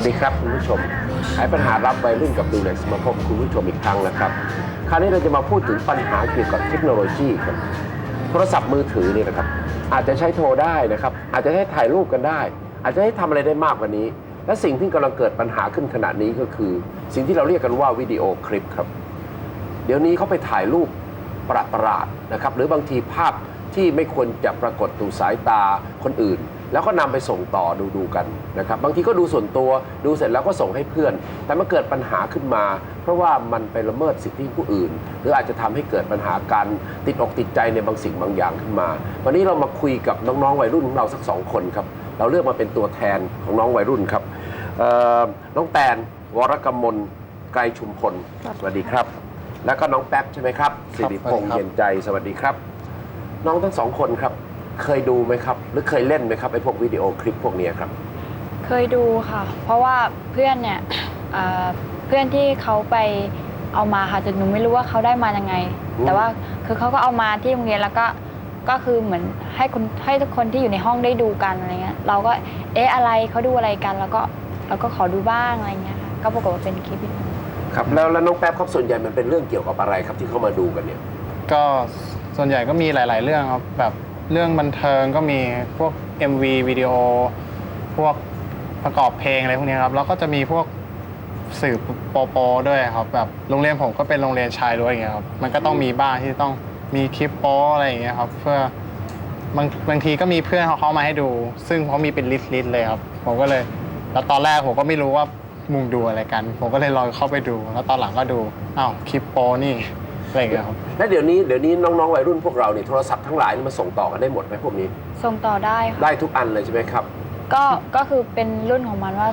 วัสดีครับคุณผู้ชมหายปัญหารับวัยรุ่นกับดูเล็กมาพบคุณผู้ชมอีกครั้งนะครับ คราวนี้เราจะมาพูดถึงปัญหาเกี่ยวกับเทคโนโลยีครับโทรศัพท์มือถือนี่นะครับ อาจจะใช้โทรได้นะครับ อาจจะให้ถ่ายรูปกันได้ อาจจะให้ทำอะไรได้มากกว่านี้ และสิ่งที่กำลังเกิดปัญหาขึ้นขณะนี้ก็คือ สิ่งที่เราเรียกกันว่าวิดีโอคลิปครับ เดี๋ยวนี้เขาไปถ่ายรูปประหลาดนะครับ หรือบางทีภาพที่ไม่ควรจะปรากฏสู่สายตาคนอื่น แล้วก็นำไปส่งต่อดูดูๆกันนะครับบางทีก็ดูส่วนตัวดูเสร็จแล้วก็ส่งให้เพื่อน แต่มันเกิดปัญหาขึ้นมา เพราะว่ามันไปละเมิดสิทธิผู้อื่น หรืออาจจะทำให้เกิดปัญหาการติดอกติดใจในบางสิ่งบางอย่างขึ้นมา วันนี้เรามาคุยกับน้องๆวัยรุ่นของเราสักสองคนครับเราเลือกมาเป็นตัวแทนของน้องวัยรุ่นครับเอ่อน้องแตนวรกมลไกรชุมพลสวัสดีครับ แล้วก็น้องแป๊บใช่ไหมครับสิริพงษ์สวัสดีครับเย็นใจสวัสดีครับ น้องทั้งสองคนครับ เคยดูไหมครับ หรือเคยเล่นไหมครับไอ้พวกวิดีโอคลิปพวกเนี้ยครับ เคยดูค่ะ เพราะว่าเพื่อนเนี่ยเอ่อเพื่อนที่เขาไปเอามาค่ะแต่หนูไม่รู้ว่าเขาได้มายังไง อืม แต่ว่าคือเขาก็เอามาที่โรงเรียนแล้วก็ก็คือเหมือนให้คนให้ทุกคนที่อยู่ในห้องได้ดูกันอะไรเงี้ยเราก็เอ๊ะอะไรเขาดูอะไรกัน แล้วก็เราก็ขอดูบ้างอะไรเงี้ยค่ะก็ปรากฏว่าเป็นคลิปวิดีโอครับแล้วแล้วน้องแป๊บครับส่วนใหญ่มันเป็นเรื่องเกี่ยวกับอะไรครับที่เขามาดูกันเนี่ย ก็ส่วนใหญ่ก็มีหลาย ๆ เรื่องครับแบบ เรื่องบันเทิงก็มีพวก MV วิดีโอ พวกประกอบเพลงอะไรพวกนี้ครับ แล้วก็จะมีพวกสื่อโปโปด้วยครับ แบบโรงเรียนผมก็เป็นโรงเรียนชายล้วนอย่างเงี้ยครับ มันก็ต้องมีบ้างที่ต้องมีคลิปโป๊อะไรอย่างเงี้ยครับ เพื่อบางบางทีก็มีเพื่อนเขาเข้ามาให้ดู ซึ่งเขามีเป็นลิสต์ลิสต์เลยครับ ผมก็เลย แล้วตอนแรกผมก็ไม่รู้ว่ามุงดูอะไรกัน ผมก็เลยลองเข้าไปดู แล้วตอนหลังก็ดูอ้าวคลิปโป๊นี่ อะไรอย่างเงี้ยครับ และเดี๋ยวนี้เดี๋ยวนี้น้องๆวัยรุ่นพวกเราเนี่ยโทรศัพท์ทั้งหลายนี่มันส่งต่อกันได้หมดไหมพวกนี้ ส่งต่อได้ค่ะ ได้ทุกอันเลยใช่ไหมครับ ก็ก็คือเป็นรุ่นของมันว่า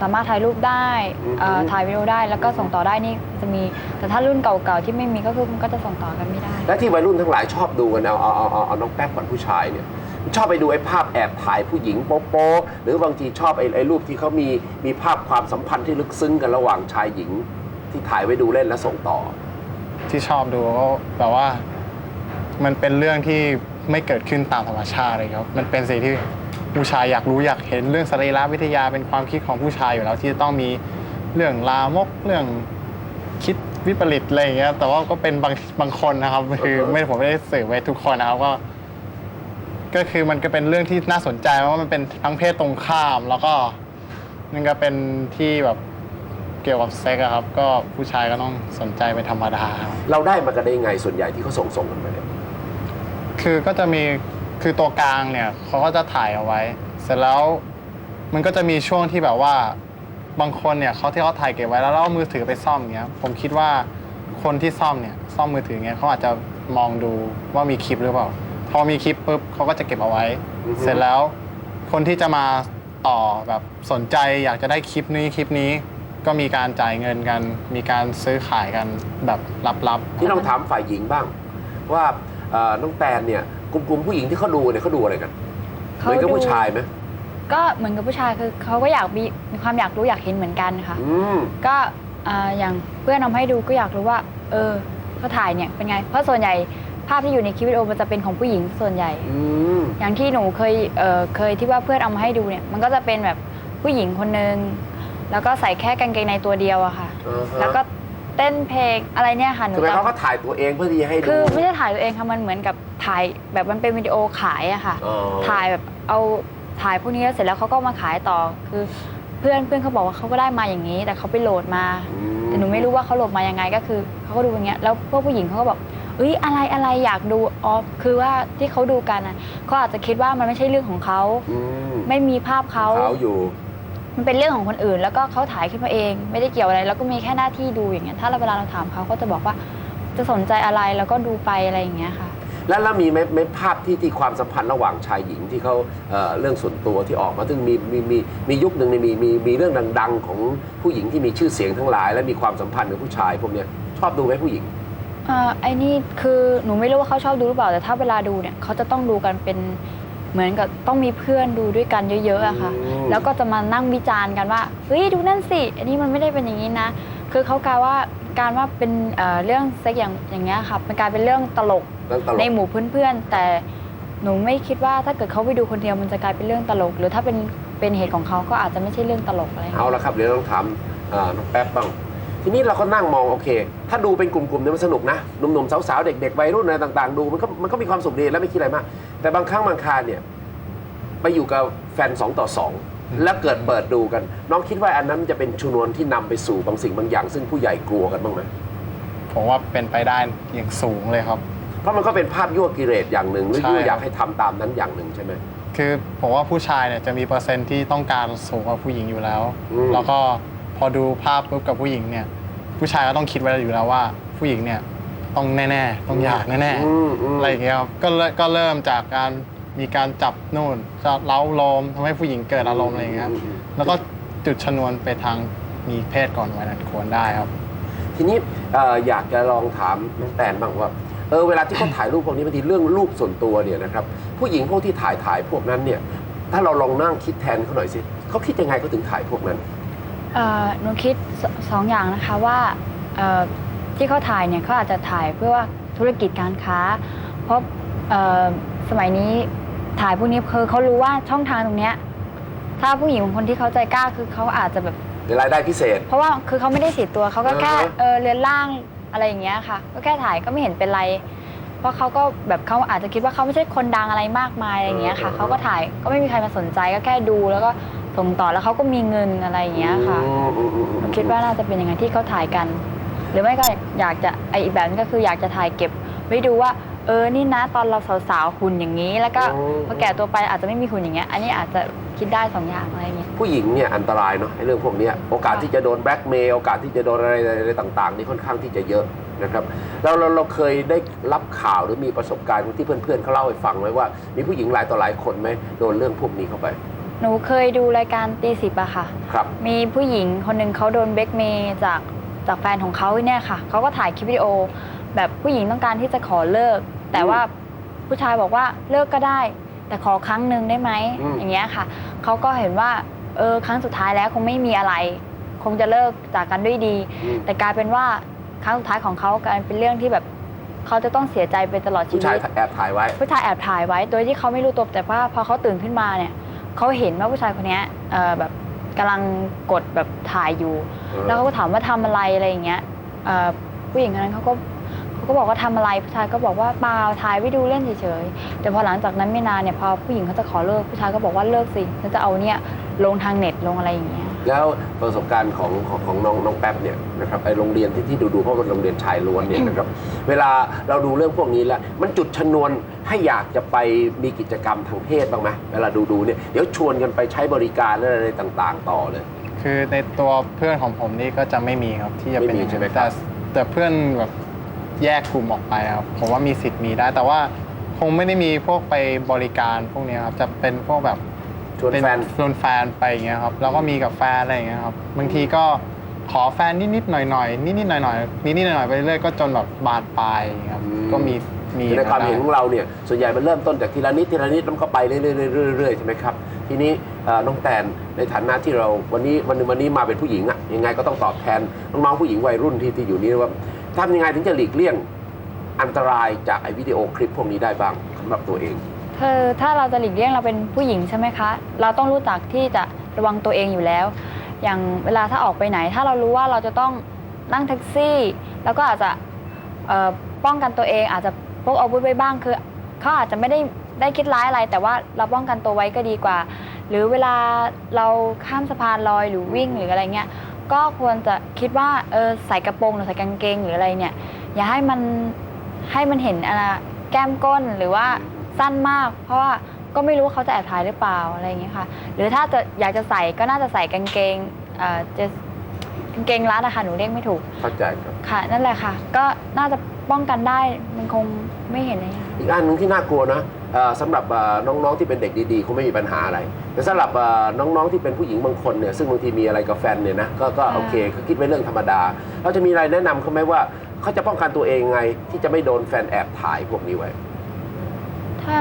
สามารถถ่ายรูปได้อือฮึเอ่อถ่ายวิดีโอได้แล้วก็ส่งต่อได้นี่จะมี แต่ถ้ารุ่นเก่าๆที่ไม่มีก็คือมันก็จะส่งต่อกันไม่ได้ และที่วัยรุ่นทั้งหลายชอบดูกันเอาเอาเอาเอาเอาน้องแป๊บก่อนผู้ชายเนี่ยชอบไปดูไอ้ภาพแอบถ่ายผู้หญิงโป๊ะๆหรือบางทีชอบไอ้ไอ้รูปที่เขามีมีภาพความสัมพันธ์ที่ลึกซึ้งกันระหว่างชายหญิง ที่ถ่ายไว้ดูเล่นแล้วส่งต่อ ที่ชอบดูก็แบบว่า มันเป็นเรื่องที่ไม่เกิดขึ้นตามธรรมชาติเลยครับ มันเป็นสิ่งที่ผู้ชายอยากรู้อยากเห็นเรื่องสรีระวิทยาเป็นความคิดของผู้ชายอยู่แล้วที่จะต้องมีเรื่องลามกเรื่องคิดวิปริตอะไรอย่างเงี้ย แต่ว่าก็เป็นบางบางคนนะครับคือไม่ผมไม่ได้สื่อไว้ทุกคนนะครับก็ ก็คือมันก็เป็นเรื่องที่น่าสนใจเพราะว่ามันเป็นทั้งเพศตรงข้าม แล้วก็มันก็เป็นที่แบบ เกี่ยวกับเซ็กอะครับ ก็ผู้ชายก็ต้องสนใจเป็นธรรมดาครับเราได้มากันได้ยังไงส่วนใหญ่ที่เขาส่งส่งกันมาเนี่ยคือก็จะมีคือตัวกลางเนี่ยเขาก็จะถ่ายเอาไว้ เสร็จแล้วมันก็จะมีช่วงที่แบบว่าบางคนเนี่ยเขาที่เขาถ่ายเก็บไว้แล้วแล้วเอามือถือไปซ่อมเงี้ยผมคิดว่าคนที่ซ่อมเนี่ยซ่อมมือถือเงี้ยเขาอาจจะมองดูว่ามีคลิปหรือเปล่า พอมีคลิปปุ๊บเขาก็จะเก็บเอาไว้ เสร็จแล้วคนที่จะมาต่อแบบสนใจอยากจะได้คลิปนี้คลิปนี้ ก็มีการจ่ายเงินกัน มีการซื้อขายกันแบบลับๆที่ต้องถามฝ่ายหญิงบ้าง ว่าเอ่อน้องแตนเนี่ยกลุ่มๆผู้หญิงที่เขาดูเนี่ยเขาดูอะไรกันเหเขามือนกับดูผู้ชายไหมก็เหมือนกับผู้ชายคือเขาก็อยากมีมีความอยากรู้อยากเห็นเหมือนกันค่ะ อืมก็อ่าอย่างเพื่อนเอามาให้ดูก็อยากรู้ว่า เออเขาถ่ายเนี่ยเป็นไง เพราะส่วนใหญ่ภาพที่อยู่ในคลิปวิดีโอมันจะเป็นของผู้หญิงส่วนใหญ่ อืมอย่างที่หนูเคยเออเคยที่ว่าเพื่อนเอามาให้ดูเนี่ย มันก็จะเป็นแบบผู้หญิงคนนึง แล้วก็ใส่แค่กางเกงในตัวเดียวอะค่ะ อ่าฮะ แล้วก็เต้นเพลงอะไรเนี่ยค่ะหนูคือหมายจำเขามก็ถ่ายตัวเองเพื่อที่จะให้ดูคือไม่ได้ถ่ายตัวเองค่ะมันเหมือนกับถ่ายแบบมันเป็นวิดีโอขายอะค่ะ อ๋อถ่ายแบบเอาถ่ายพวกนี้แล้วเสร็จแล้วเขาก็มาขายต่อ คือเพื่อนเพื่อนเขาบอกว่าเขาก็ได้มาอย่างนี้ แต่เขาไปโหลดมา อืแต่หนูไม่รู้ว่าเขาโหลดมายังไงก็คือเขาก็ดูอย่างเงี้ยแล้วพวกผู้หญิงเขาก็บอกเอ้ยอะไรอะไรอยากดูอ๋อคือว่าที่เขาดูกันอะเขาอาจจะคิดว่ามันไม่ใช่เรื่องของเขา อืมไม่มีภาพเขาเขาอยู่ มันเป็นเรื่องของคนอื่น แล้วก็เขาถ่ายขึ้นมาเอง ไม่ได้เกี่ยวอะไรแล้วก็มีแค่หน้าที่ดูอย่างเงี้ยถ้าเราเวลาเราถามเขาเขาจะบอกว่าจะสนใจอะไรแล้วก็ดูไปอะไรอย่างเงี้ยค่ะ แล้วแล้วมีไหมไหมภาพที่ที่ความสัมพันธ์ระหว่างชายหญิงที่เขาเอ่อเรื่องส่วนตัวที่ออกมาซึ่งมีมีมีมียุคหนึ่งเนี่ยมีมีมีเรื่องดัง ๆ ของผู้หญิงที่มีชื่อเสียงทั้งหลาย และมีความสัมพันธ์กับผู้ชายพวกเนี้ยชอบดูไหมผู้หญิง เอ่อไอ้นี่คือหนูไม่รู้ว่าเขาชอบดูหรือเปล่าแต่ถ้าเวลาดูเนี่ยเขาจะต้องดูกันเป็น เหมือนกับต้องมีเพื่อนดูด้วยกันเยอะๆอะค่ะ อืม แล้วก็จะมานั่งวิจารณ์กันว่าเฮ้ยดูนั่นสิอันนี้มันไม่ได้เป็นอย่างนี้นะ คือเขากลายว่าการว่าเป็นเอ่อเรื่องเซ็กอย่างอย่างเงี้ยค่ะเป็นกลายเป็นเรื่องตลกเรื่องตลในกหมู่เพื่อนๆ แต่หนูไม่คิดว่าถ้าเกิดเขาไปดูคนเดียวมันจะกลายเป็นเรื่องตลก หรือถ้าเป็นเป็นเหตุของเขาก็อาจจะไม่ใช่เรื่องตลกอะไรเอาละครับเดี๋ยวต้องถามเอ่อน้องแป๊บบ้าง ทีนี้เราก็นั่งมองโอเค ถ้าดูเป็นกลุ่มๆเนี่ยมันสนุกนะหนุ่มๆสาวๆเด็กๆวัยรุ่นอะไรต่างๆ ดูมันก็มันก็มีความสุขดีแล้วไม่คิดอะไรมาก แต่บางครั้งบางคราเนี่ยไปอยู่กับแฟนสองต่อสองแล้วเกิดเปิดดูกัน น้องคิดว่าอันนั้นจะเป็นชนวนที่นำไปสู่บางสิ่งบางอย่าง ซึ่งผู้ใหญ่กลัวกันบ้างไหมผมว่าเป็นไปได้อย่างสูงเลยครับ เพราะมันก็เป็นภาพยั่วกิเลสอย่างหนึ่งหรือใช่ยั่วอยากให้ทำตามนั้นอย่างหนึ่งใช่ไหมคือผมว่าผู้ชายเนี่ยจะมีเปอร์เซ็นต์ที่ต้องการสูงกว่าผู้หญิงอยู่แล้วอืมแล้วก็พ อดูภาพปุ๊บกับผู้หญิงเนี่ย ผู้ชายก็ต้องคิดไว้อยู่แล้วว่า ผู้หญิงเนี่ยต้องแน่ๆ ต้องอยากแน่อืมอืม ๆอะไรอย่างเงี้ยครับก็เริ่มก็เริ่มจากการมีการจับนู่นจะเล้าโลมทำให้ผู้หญิงเกิดอารมณ์อะไรอย่างเงี้ยอืมอืมแล้วก็จุดชนวนไปทางมีเพศก่อนวัยนั้นควรได้ครับ ทีนี้เอ่ออยากจะลองถามน้องแตนบ้างว่าเออเวลาที่เขาถ่ายรูปพวกนี้บางทีเรื่องรูปส่วนตัวเนี่ยนะครับผู้หญิงพวกที่ถ่ายถ่ายพวกนั้นเนี่ยถ้าเราลองนั่งคิดแทนเขาหน่อยสิเขาคิดยังไงเขาถึงถ่ายพวกนั้น เอ่อหนูคิดสสองอย่างนะคะว่าเอ่อที่เขาถ่ายเนี่ยเขาอาจจะถ่ายเพื่อว่าธุรกิจการค้า เพราะเอ่อสมัยนี้ถ่ายพวกนี้คือเขารู้ว่าช่องทางตรงเนี้ยถ้าผู้หญิงบางคนที่เขาใจกล้าคือเขาอาจจะแบบเป็นรายได้พิเศษ เพราะว่าคือเขาไม่ได้สีตัวเขาก็แค่อ่าฮะ เออเรือนล่างอะไรอย่างเงี้ยค่ะ ก็แค่ถ่ายก็ไม่เห็นเป็นไร เพราะเขาก็แบบเขาอาจจะคิดว่าเขาไม่ใช่คนดังอะไรมากมายอะไรอย่างเงี้ยค่ะเขาก็ถ่ายก็ไม่มีใครมาสนใจก็แค่ดูแล้วก็ ส่งต่อแล้วเขาก็มีเงินอะไรอย่างเงี้ยค่ะอืมอืมอืมอืมหนูคิดว่าน่าจะเป็นอย่างนั้นที่เขาถ่ายกัน หรือไม่ก็อยากจะไออีกแบบนึงก็คืออยากจะถ่ายเก็บ ไว้ดูว่า เออนี่นะตอนเราสาวๆหุ่นอย่างนี้ แล้วก็พอแก่ตัวไปอาจจะไม่มีหุ่นอย่างเงี้ยอันนี้อาจจะคิดได้สองอย่างอะไรอย่างเงี้ย ผู้หญิงเนี่ยอันตรายเนาะไอ้เรื่องพวกเนี้ยโอกาสค่ะที่จะโดนแบล็กเมย์โอกาสที่จะโดนอะไรอะไรต่าง ๆ นี่ค่อนข้างที่จะเยอะนะครับเราเราเราเคยได้รับข่าวหรือมีประสบการณ์ที่เพื่อนๆเขาเล่าให้ฟังไหมว่า มีผู้หญิงหลายต่อหลายคนไหมโดนเรื่องพวกนี้เข้าไป หนูเคยดูรายการตีสิบอะค่ะ ครับ มีผู้หญิงคนหนึ่งเขาโดนเบรกเมย์จากจากแฟนของเขาเนี่ยค่ะ เขาก็ถ่ายคลิปวิดีโอ แบบผู้หญิงต้องการที่จะขอเลิก แต่ว่าผู้ชายบอกว่าเลิกก็ได้ แต่ขอครั้งหนึ่งได้ไหมอืม อย่างเงี้ยค่ะ เขาก็เห็นว่าเออครั้งสุดท้ายแล้วคงไม่มีอะไร คงจะเลิกจากกันด้วยดี อืมแต่กลายเป็นว่าครั้งสุดท้ายของเขากลายเป็นเรื่องที่แบบเขาจะต้องเสียใจไปตลอดชีผู้วิชายต แอบถ่ายไว้ ผู้ชายแอบถ่ายไว้ โดยที่เขาไม่รู้ตัวแต่ว่าพอเขาตื่นขึ้นมาเนี่ย เขาเห็นว่าผู้ชายคนเนี้ยเอ่อแบบกำลังกดแบบถ่ายอยู่เออแล้วเขาก็ถามว่าทำอะไรอะไรอย่างเงี้ยเอ่อผู้หญิงคนนั้นเขาก็เขา ก็บอกว่าทำอะไรผู้ชายก็บอกว่าเปล่าถ่ายไว้ดูเล่นเฉยๆแต่พอหลังจากนั้นไม่นานเนี่ยพอผู้หญิงเขาจะขอเลิกผู้ชายก็บอกว่าเลิกสิฉันจะเอาเนี่ยลงทางเน็ตลงอะไรอย่างเงี้ยแล้วประสบการณ์ของของของน้องน้องแป๊บเนี่ยนะครับไอโรงเรียนที่ที่ดูดูเพราะเป็นโรงเรียนชายล้วนเนี่ยนะครับเวลาเราดูเรื่องพวกนี้แล้วมันจุดชนวนให้อยากจะไปมีกิจกรรมทางเพศบ้างไหมเวลาดูดูเนี่ยเดี๋ยวชวนกันไปใช้บริการอะไรต่างๆ ต่อเลย คือในตัวเพื่อนของผมนี่ก็จะไม่มีครับที่จะเป็นไม่มีอย่างใช่ไหมนั้นครัแต่บแต่เพื่อนแบบ แยกกลุ่มออกไปครับผมว่ามีสิทธิ์มีได้ แต่ว่าคงไม่ได้มีพวกไปบริการพวกเนี้ยครับจะเป็นพวกแบบชวนเป็นแฟน ชวนแฟนไปอย่างเงี้ยครับแล้วก็มีกับแฟนอะไรอย่างเงี้ยครับบางทีก็ขอแฟนนิดๆหน่อยๆนิดๆหน่อยๆนิดๆหน่อยๆไปเรื่อยๆก็จนแบบบานปลายอย่างเงี้ยครับอืม ก็มีมีคือในความได้เห็นของเราเนี่ยส่วนใหญ่มันเริ่มต้นจากทีละนิดทีละนิดแล้วมันก็ไปเรื่อยๆเรื่อยๆใช่ไหมครับทีนี้เอ่อน้องแตนในฐานะที่เราวันนี้วันหนึงวันนี้มาเป็นผู้หญิงอะยังไงก็ต้องตอบแทนน้องๆผู้หญิงวัยรุ่นที่ที่อยู่นี่ว่า ทำยังไงถึงจะหลีกเลี่ยงอันตรายจากไอ้วิดีโอคลิปพวกนี้ได้บ้างสำหรับตัวเอง คือถ้าเราจะหลีกเลี่ยงเราเป็นผู้หญิงใช่ไหมคะ เราต้องรู้จักที่จะระวังตัวเองอยู่แล้ว อย่างเวลาถ้าออกไปไหน ถ้าเรารู้ว่าเราจะต้องนั่งแท็กซี่ แล้วก็อาจจะป้องกันตัวเอง อาจจะพกอาวุธไว้บ้างคือเขาอาจจะไม่ได้ได้คิดร้ายอะไร แต่ว่าเราป้องกันตัวไว้ก็ดีกว่า หรือเวลาเราข้ามสะพานลอยหรือวิ่งหรืออะไรเงี้ย ก็ควรจะคิดว่าเออใส่กระโปรงหรือใส่กางเกงหรืออะไรเนี่ย อย่าให้มันให้มันเห็นอะไรแก้มก้นหรือว่าสั้นมาก เพราะว่าก็ไม่รู้ว่าเขาจะแอบถ่ายหรือเปล่าอะไรอย่างเงี้ยค่ะ หรือถ้าจะอยากจะใส่ก็น่าจะใส่กางเกงเอ่อจะกางเกงรัดอะค่ะหนูเรียกไม่ถูก เข้าใจครับ ค่ะ นั่นแหละค่ะ ก็น่าจะ ป้องกันได้มันคงไม่เห็นอะไรค่ะอีกอันหนึงที่น่ากลัวนะเอ่อสำหรับเอ่อน้องๆที่เป็นเด็กดีๆคงไม่มีปัญหาอะไร แต่สำหรับเอ่อน้องๆที่เป็นผู้หญิงบางคนเนี่ยซึ่งบางทีมีอะไรกับแฟนเนี่ยนะก็ก็อ่าโอเคคือคิดไว้เรื่องธรรมดา เราจะมีอะไรแนะนำเขาไหมว่าเขาจะป้องกันตัวเองไง ที่จะไม่โดนแฟนแอบถ่ายพวกนี้ไว้ถ้า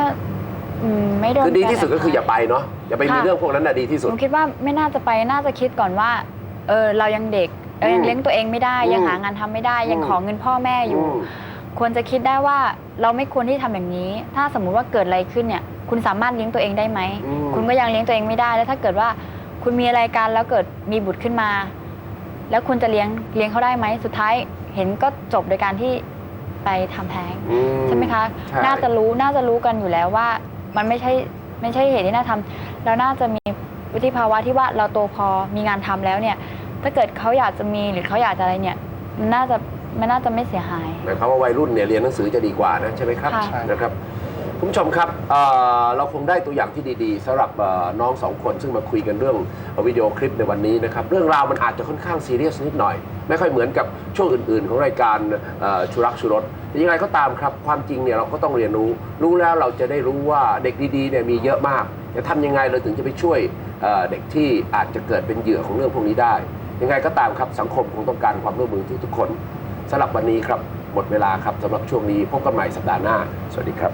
อืมไม่โดนคือดีที่สุดก็คืออย่าไปเนาะอย่าไปมีค่ะเรื่องพวกนั้นน่ะดีที่หสุด นูคิดว่าไม่น่าจะไปน่าจะคิดก่อนว่าเออเรายังเด็ก เออยังอืมเลี้ยงตัวเองไม่ได้ยังอืมหางานทำไม่ได้ยังอืมขอเงินพ่อแม่อยู่อืมควรจะคิดได้ว่าเราไม่ควรที่ทำอย่างนี้ ถ้าสมมุติว่าเกิดอะไรขึ้นเนี่ย คุณสามารถเลี้ยงตัวเองได้ไหมอืมคุณก็ยังเลี้ยงตัวเองไม่ได้แล้วถ้าเกิดว่าคุณมีอะไรกันแล้วเกิดมีบุตรขึ้นมา แล้วคุณจะเลี้ยงเลี้ยงเขาได้ไหมสุดท้ายเห็นก็จบโดยการที่ไปทำแท้งอืใช่ไหมคะใช่น่าจะรู้น่าจะรู้กันอยู่แล้วว่า มันไม่ใช่ไม่ใช่เหตุที่น่าทำแล้วน่าจะมีวุฒิภาวะที่ว่าเราโตพอมีงานทำแล้วเนี่ย ถ้าเกิดเขาอยากจะมีหรือเขาอยากจะอะไรเนี่ย มันน่าจะมันน่าจะไม่เสียหาย หมายความว่าวัยรุ่นเนี่ยเรียนหนังสือจะดีกว่านะใช่ไหมครับค่ะ ใช่ นะครับคุณผู้ชมครับเอ่อเราคงได้ตัวอย่างที่ดีๆสำหรับเอ่อน้องสองคนซึ่งมาคุยกันเรื่องวิดีโอคลิปในวันนี้นะครับเรื่องราวมันอาจจะค่อนข้างซีเรียสนิดหน่อย ไม่ค่อยเหมือนกับช่วงอื่นๆ ของรายการเอ่อชุรักชุรสแต่ยังไงก็ตามครับความจริงเนี่ยเราก็ต้องเรียนรู้ รู้แล้วเราจะได้รู้ว่าเด็กดีๆเนี่ยมีเยอะมาก จะทำยังไงเราถึงจะไปช่วยเอ่อเด็กที่อาจจะเกิดเป็นเหยื่อของเรื่องพวกนี้ได้ ยังไงก็ตามครับสังคมคงต้องการความร่วมมือทุกๆคนสำหรับวันนี้ครับหมดเวลาครับสำหรับช่วงนี้พบกันใหม่สัปดาห์หน้า สวัสดีครับ